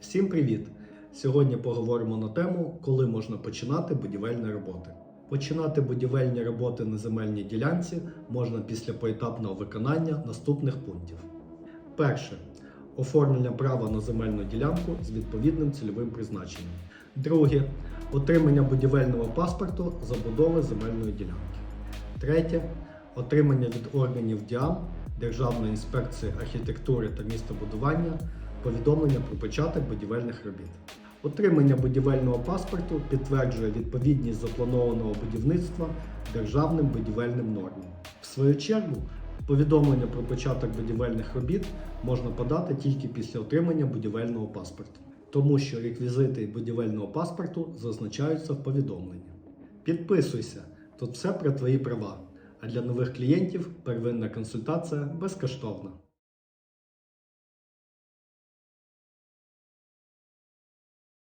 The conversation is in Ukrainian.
Всім привіт! Сьогодні поговоримо на тему, коли можна починати будівельні роботи. Починати будівельні роботи на земельній ділянці можна після поетапного виконання наступних пунктів. Перше. Оформлення права на земельну ділянку з відповідним цільовим призначенням. Друге. Отримання будівельного паспорту забудови земельної ділянки. Третє. Отримання від органів ДІАМ Державної інспекції архітектури та містобудування повідомлення про початок будівельних робіт. Отримання будівельного паспорту підтверджує відповідність запланованого будівництва державним будівельним нормам. В свою чергу, повідомлення про початок будівельних робіт можна подати тільки після отримання будівельного паспорту, тому що реквізити будівельного паспорту зазначаються в повідомленні. Підписуйся, тут все про твої права. А для нових клієнтів первинна консультація безкоштовна.